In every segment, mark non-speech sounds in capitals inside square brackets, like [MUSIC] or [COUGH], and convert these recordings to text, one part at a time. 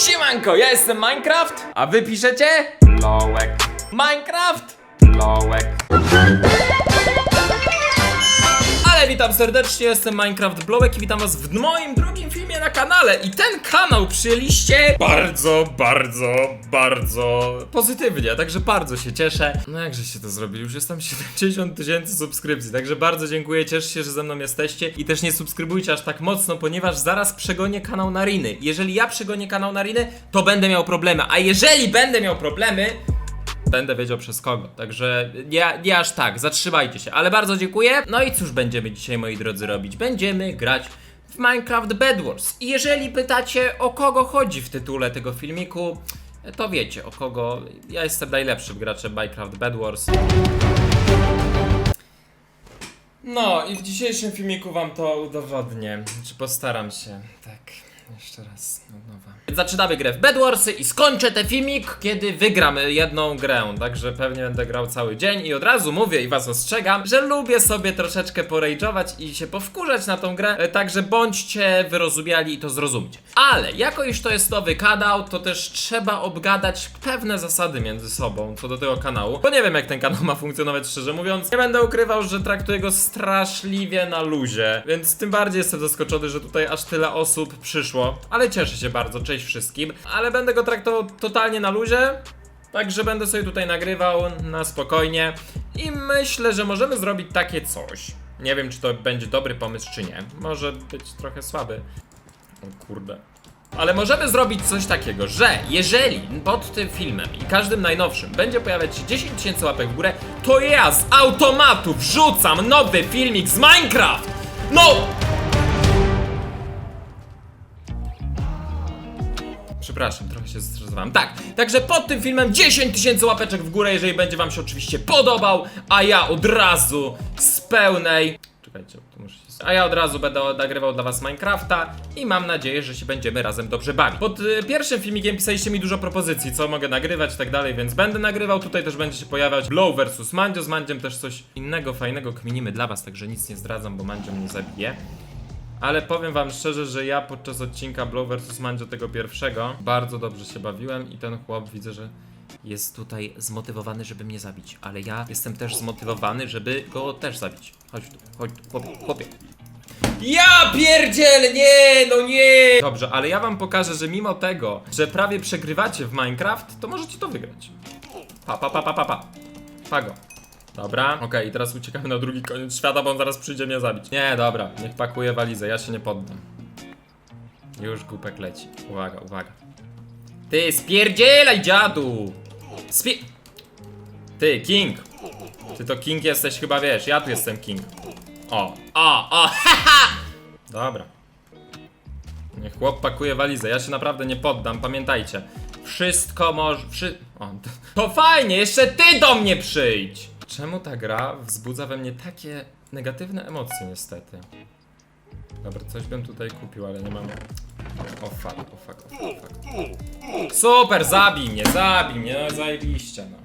Siemanko, ja jestem Minecraft, a wy piszecie? Lołek. Minecraft? Lołek. Witam serdecznie, jestem Minecraft Blowek i witam was w moim drugim filmie na kanale. I ten kanał przyjęliście bardzo, bardzo, bardzo pozytywnie, także bardzo się cieszę. No jakże się to zrobili, już jestem [LAUGHS] 70 tysięcy subskrypcji, także bardzo dziękuję, cieszę się, że ze mną jesteście. I też nie subskrybujcie aż tak mocno, ponieważ zaraz przegonię kanał Nariny. Jeżeli ja przegonię kanał Nariny, to będę miał problemy, a jeżeli będę miał problemy, Będę wiedział przez kogo, także nie, nie aż tak, zatrzymajcie się, ale bardzo dziękuję. No i cóż będziemy dzisiaj, moi drodzy, robić? Będziemy grać w Minecraft Bed Wars. I jeżeli pytacie, o kogo chodzi w tytule tego filmiku, to wiecie, o kogo. Ja jestem najlepszym graczem Minecraft Bed Wars. No i w dzisiejszym filmiku wam to udowodnię, czy postaram się, tak. Jeszcze raz, od nowa. Zaczynamy grę w Bedwarsy i skończę ten filmik, kiedy wygram jedną grę. Także pewnie będę grał cały dzień i od razu mówię i was ostrzegam, że lubię sobie troszeczkę porage'ować i się powkurzać na tą grę. e, Także bądźcie wyrozumiali i to zrozumcie. Ale jako iż to jest nowy kanał, to też trzeba obgadać pewne zasady między sobą co do tego kanału. Bo nie wiem jak ten kanał ma funkcjonować szczerze mówiąc. Nie będę ukrywał, że traktuję go straszliwie na luzie. Więc tym bardziej jestem zaskoczony, że tutaj aż tyle osób przyszło. Ale cieszę się bardzo, cześć wszystkim. Ale będę go traktował totalnie na luzie. Także będę sobie tutaj nagrywał na spokojnie i myślę, że możemy zrobić takie coś. Nie wiem, czy to będzie dobry pomysł, czy nie. Może być trochę słaby. O kurde. Ale możemy zrobić coś takiego, że jeżeli pod tym filmem i każdym najnowszym będzie pojawiać się 10 tysięcy łapek w górę, to ja z automatu wrzucam nowy filmik z Minecraft! No! Przepraszam, trochę się zestresowałem. Tak, także pod tym filmem 10 tysięcy łapeczek w górę, jeżeli będzie wam się oczywiście podobał, a ja od razu z pełnej... Czekajcie, to muszę się... A ja od razu będę nagrywał dla was Minecrafta i mam nadzieję, że się będziemy razem dobrze bawić. Pod y, pierwszym filmikiem pisaliście mi dużo propozycji, co mogę nagrywać i tak dalej, więc będę nagrywał. Tutaj też będzie się pojawiać Blow vs Mandzio. Z Mandziem też coś innego, fajnego kminimy dla was, także nic nie zdradzam, bo Mandzio mnie zabije. Ale powiem wam szczerze, że ja podczas odcinka Blow vs Mandzio tego pierwszego bardzo dobrze się bawiłem i ten chłop widzę, że jest tutaj zmotywowany, żeby mnie zabić. Ale ja jestem też zmotywowany, żeby go też zabić. Chodź tu, chodź tu, chłopie, chłopie. Ja pierdziel, nie, no nie! Dobrze, ale ja wam pokażę, że mimo tego, że prawie przegrywacie w Minecraft, to możecie to wygrać. Pa, pa, pa, pa, pa, pa. Pa go. Dobra, okej, i teraz uciekamy na drugi koniec świata, bo on zaraz przyjdzie mnie zabić. Nie, dobra, niech pakuje walizę, ja się nie poddam. Już głupek leci. Uwaga, uwaga. Ty, spierdzielaj, dziadu! Spie... Ty, King! Ty to King jesteś chyba, wiesz, ja tu jestem King. O, o, o, [LAUGHS] haha! Dobra. Niech chłop pakuje walizę, ja się naprawdę nie poddam, pamiętajcie. Wszystko może... Wszy... O, [LAUGHS] to fajnie, jeszcze ty do mnie przyjdź! Czemu ta gra wzbudza we mnie takie negatywne emocje niestety? Dobra, coś bym tutaj kupił, ale nie mam... O fuck, o fuck, o fuck, fuck. Super, zabij mnie, zabij mnie, no zajebiście, no.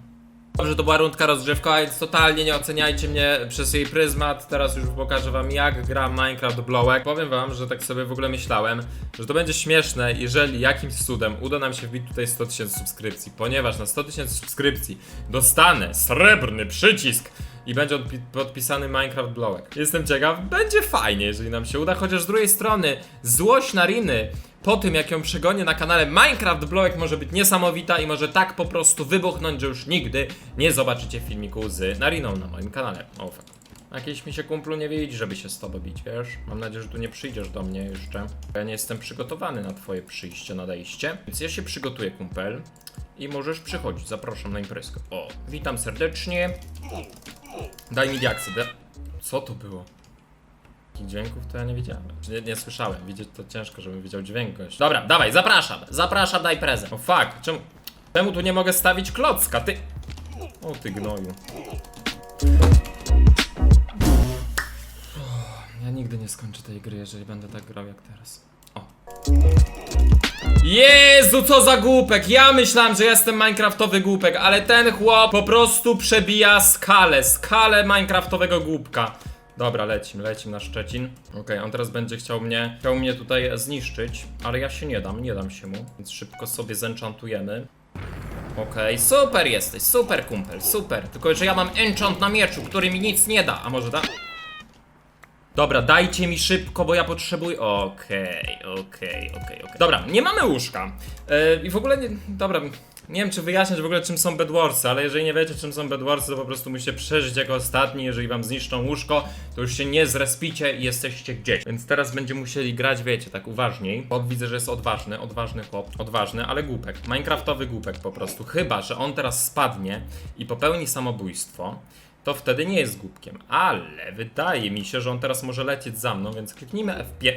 Dobrze, to była rundka rozgrzewkowa, więc totalnie nie oceniajcie mnie przez jej pryzmat. Teraz już pokażę wam jak gra Minecraft Blowek. Powiem wam, że tak sobie w ogóle myślałem, że to będzie śmieszne, jeżeli jakimś cudem uda nam się wbić tutaj 100 tysięcy subskrypcji, ponieważ na 100 tysięcy subskrypcji dostanę srebrny przycisk i będzie odpi- podpisany Minecraft Blowek. Jestem ciekaw, będzie fajnie, jeżeli nam się uda, chociaż z drugiej strony złość Nariny po tym jak ją przegonię na kanale Minecraft Blowek może być niesamowita i może tak po prostu wybuchnąć, że już nigdy nie zobaczycie filmiku z Nariną na moim kanale. O fuck. Jakiś mi się kumplu nie widzi, żeby się z tobą bić, wiesz? Mam nadzieję, że tu nie przyjdziesz do mnie jeszcze. Ja nie jestem przygotowany na twoje przyjście, nadejście. Więc ja się przygotuję, kumpel. I możesz przychodzić, zapraszam na imprezkę. O, witam serdecznie. Daj mi diaksy. Da... Co to było? Takich dźwięków to ja nie widziałem. Nie, nie słyszałem. Widzieć to ciężko, żebym widział dźwięk goś. Dobra, dawaj, zapraszam. Zapraszam, daj prezent. O fuck, czemu... Czemu tu nie mogę stawić klocka? Ty... O ty gnoju. Ja nigdy nie skończę tej gry, jeżeli będę tak grał jak teraz. Jezu, co za głupek! Ja myślałem, że jestem minecraftowy głupek, ale ten chłop po prostu przebija skalę, skalę minecraftowego głupka. Dobra, lecim, lecim na Szczecin. Okej, on teraz będzie chciał mnie, chciał mnie tutaj zniszczyć, ale ja się nie dam, nie dam się mu. Więc szybko sobie zenchantujemy. Okej, super jesteś, super kumpel, super. Tylko, że ja mam enchant na mieczu, który mi nic nie da. A może da? Dobra, dajcie mi szybko, bo ja potrzebuję. Okej, okej, okej, okej. Dobra, nie mamy łóżka. Yy, I w ogóle nie. Dobra, nie wiem czy wyjaśniać w ogóle czym są Bedwarsy, ale jeżeli nie wiecie czym są Bedwarsy, to po prostu musicie przeżyć jako ostatni. Jeżeli wam zniszczą łóżko, to już się nie zrespicie i jesteście gdzieś. Więc teraz będziemy musieli grać, wiecie, tak uważniej. Chłop widzę, że jest odważny, odważny chłop, odważny, ale głupek. Minecraftowy głupek po prostu. Chyba, że on teraz spadnie i popełni samobójstwo to wtedy nie jest głupkiem. Ale wydaje mi się, że on teraz może lecieć za mną, więc kliknijmy F5.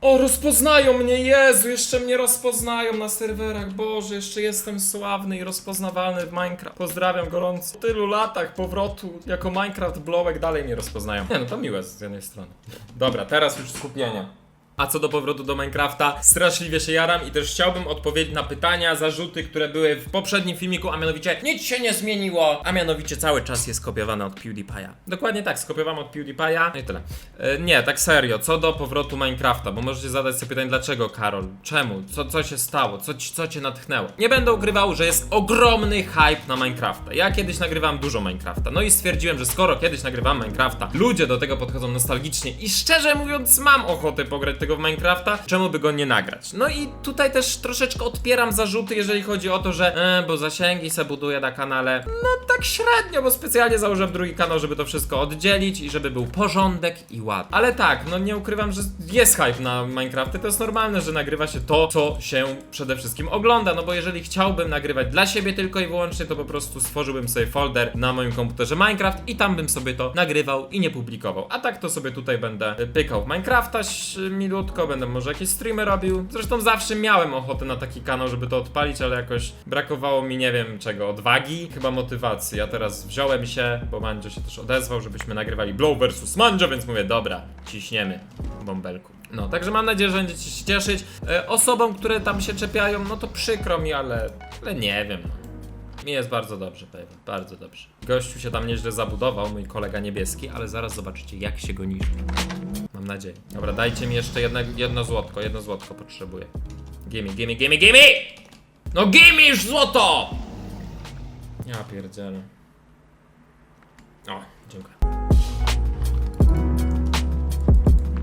O, rozpoznają mnie, Jezu, jeszcze mnie rozpoznają na serwerach, Boże, jeszcze jestem sławny i rozpoznawalny w Minecraft. Pozdrawiam gorąco. Po tylu latach powrotu jako Minecraft Blowek dalej mnie rozpoznają. Nie no, to miłe z jednej strony. Dobra, teraz już skupienie. A co do powrotu do Minecrafta, straszliwie się jaram i też chciałbym odpowiedzieć na pytania, zarzuty, które były w poprzednim filmiku, a mianowicie nic się nie zmieniło, a mianowicie cały czas jest kopiowane od PewDiePie'a. Dokładnie tak, skopiowałem od PewDiePie'a no i tyle. E, nie, tak serio, co do powrotu Minecrafta, bo możecie zadać sobie pytanie, dlaczego Karol, czemu, co, co się stało, co, co cię natchnęło. Nie będę ukrywał, że jest ogromny hype na Minecrafta. Ja kiedyś nagrywałem dużo Minecrafta, no i stwierdziłem, że skoro kiedyś nagrywam Minecrafta, ludzie do tego podchodzą nostalgicznie i szczerze mówiąc mam ochotę pograć tego w Minecrafta, czemu by go nie nagrać? No i tutaj też troszeczkę odpieram zarzuty, jeżeli chodzi o to, że e, bo zasięgi se buduję na kanale. No tak średnio, bo specjalnie założyłem drugi kanał, żeby to wszystko oddzielić i żeby był porządek i ład. Ale tak, no nie ukrywam, że jest hype na Minecrafty, to jest normalne, że nagrywa się to, co się przede wszystkim ogląda, no bo jeżeli chciałbym nagrywać dla siebie tylko i wyłącznie, to po prostu stworzyłbym sobie folder na moim komputerze Minecraft i tam bym sobie to nagrywał i nie publikował. A tak to sobie tutaj będę pykał w Minecrafta ś- milutko, będę może jakieś streamy robił. Zresztą zawsze miałem ochotę na taki kanał, żeby to odpalić, ale jakoś brakowało mi nie wiem czego, odwagi, chyba motywacji. Ja teraz wziąłem się, bo Mandzio się też odezwał, żebyśmy nagrywali Blow vs Mandzio, więc mówię, dobra, ciśniemy bąbelku. No, także mam nadzieję, że będziecie się cieszyć. E, osobom, które tam się czepiają, no to przykro mi, ale, ale nie wiem. No. Mi jest bardzo dobrze, Paweł, bardzo dobrze. Gościu się tam nieźle zabudował, mój kolega niebieski, ale zaraz zobaczycie, jak się go niszczy. Nadzieję. Dobra, dajcie mi jeszcze jedno, jedno złotko, jedno złotko potrzebuję. Gimme, gimme, gimme, gimme! No gimme już złoto! Ja pierdzielę. O, dziękuję.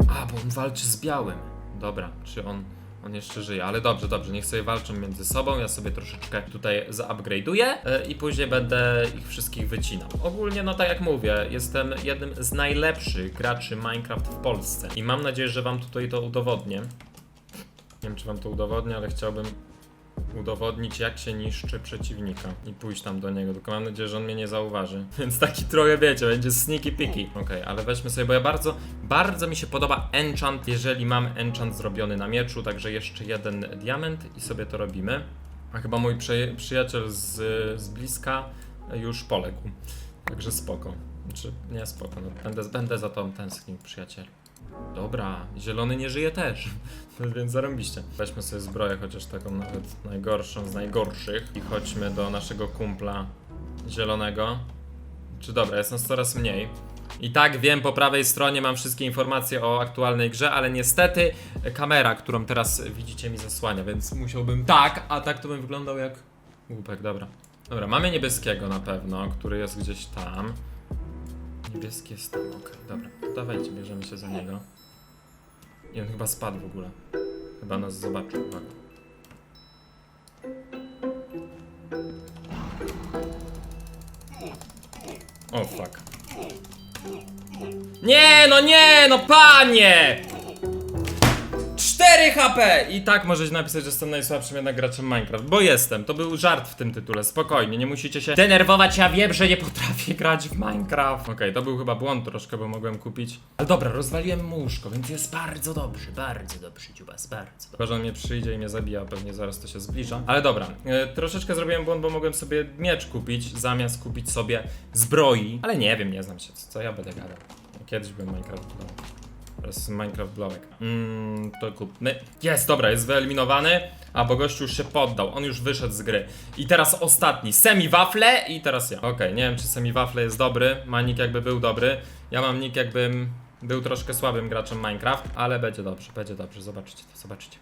A, bo on walczy z białym. Dobra, czy on, on jeszcze żyje? Ale dobrze, dobrze, niech sobie walczą między sobą. Ja sobie troszeczkę tutaj zaupgrade'uję e, i później będę ich wszystkich wycinał. Ogólnie, no tak jak mówię, jestem jednym z najlepszych graczy Minecraft w Polsce i mam nadzieję, że wam tutaj to udowodnię. Nie wiem, czy wam to udowodnię, ale chciałbym udowodnić, jak się niszczy przeciwnika i pójść tam do niego. Tylko mam nadzieję, że on mnie nie zauważy. [LAUGHS] Więc taki trochę wiecie, będzie sneaky piki. Okej, ale weźmy sobie, bo ja bardzo, bardzo mi się podoba enchant, jeżeli mam enchant zrobiony na mieczu, także jeszcze jeden diament i sobie to robimy. A chyba mój przyja- przyjaciel z, z bliska już poległ. Także spoko. Znaczy, nie spoko, no, będę, będę za tą tęsknił, przyjaciel. Dobra, zielony nie żyje też, [LAUGHS] więc zarąbiście. Weźmy sobie zbroję, chociaż taką nawet najgorszą z najgorszych i chodźmy do naszego kumpla zielonego. Czy dobra, jest nas coraz mniej. I tak wiem, po prawej stronie mam wszystkie informacje o aktualnej grze, ale niestety kamera, którą teraz widzicie mi zasłania, więc musiałbym tak, a tak to bym wyglądał jak głupek, dobra. Dobra, mamy niebieskiego na pewno, który jest gdzieś tam. Niebieski jest tam, okej, dobra. To dawajcie, bierzemy się za niego. I on chyba spadł w ogóle. Chyba nas zobaczył, uwaga. O fuck. Nie, no nie, no panie! 4 HP! I tak możecie napisać, że jestem najsłabszym jednak graczem Minecraft, bo jestem. To był żart w tym tytule, spokojnie, nie musicie się denerwować, ja wiem, że nie potrafię grać w Minecraft. Okej, to był chyba błąd troszkę, bo mogłem kupić. Ale dobra, rozwaliłem mu łóżko, więc jest bardzo dobrze, bardzo dobrze, dziubas, bardzo dobrze. Chyba, że on mnie przyjdzie i mnie zabija, pewnie zaraz to się zbliża. Ale dobra, e, troszeczkę zrobiłem błąd, bo mogłem sobie miecz kupić, zamiast kupić sobie zbroi. Ale nie wiem, nie znam się, co ja będę gadał. Kiedyś byłem Minecraft. Teraz Minecraft Blowek. Mmm, to kupmy. Jest, dobra, jest wyeliminowany. A, bo gościu już się poddał, on już wyszedł z gry. I teraz ostatni, Semi Wafle i teraz ja. Okej, nie wiem czy Semi Wafle jest dobry, ma nick jakby był dobry. Ja mam nick jakbym był troszkę słabym graczem Minecraft, ale będzie dobrze, będzie dobrze, zobaczycie to, zobaczycie.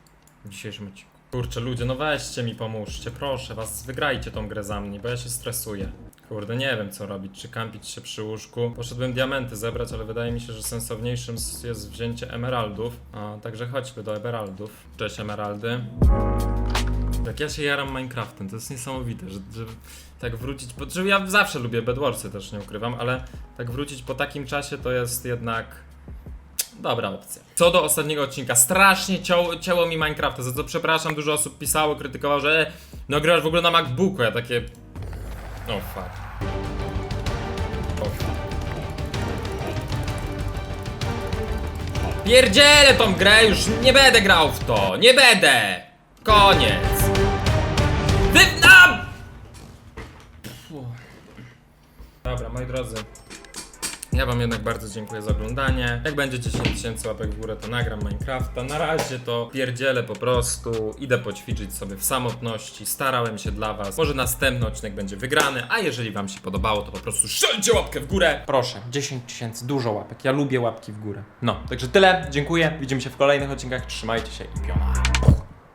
W dzisiejszym odcinku. Kurczę ludzie, no weźcie mi pomóżcie, proszę was, wygrajcie tą grę za mnie, bo ja się stresuję. Kurde, nie wiem co robić, czy kampić się przy łóżku. Poszedłem diamenty zebrać, ale wydaje mi się, że sensowniejszym jest wzięcie emeraldów. A, także chodźmy do emeraldów. Cześć emeraldy. Jak ja się jaram Minecraftem, to jest niesamowite, że, że tak wrócić, po, że ja zawsze lubię Bedwarsy też nie ukrywam, ale tak wrócić po takim czasie to jest jednak dobra opcja. Co do ostatniego odcinka, strasznie ciało, ciało mi Minecrafta, za co przepraszam, dużo osób pisało, krytykowało, że e, no grasz w ogóle na MacBooku, ja takie... No fuck. Pierdzielę tą grę, już nie będę grał w to, nie będę! Koniec! Wypnam! Dobra, moi drodzy. Ja wam jednak bardzo dziękuję za oglądanie. Jak będzie 10 tysięcy łapek w górę, to nagram Minecrafta. Na razie to pierdzielę po prostu. Idę poćwiczyć sobie w samotności. Starałem się dla was. Może następny odcinek będzie wygrany, a jeżeli wam się podobało, to po prostu strzelcie łapkę w górę. Proszę, 10 tysięcy, dużo łapek. Ja lubię łapki w górę. No, także tyle. Dziękuję. Widzimy się w kolejnych odcinkach. Trzymajcie się i piona.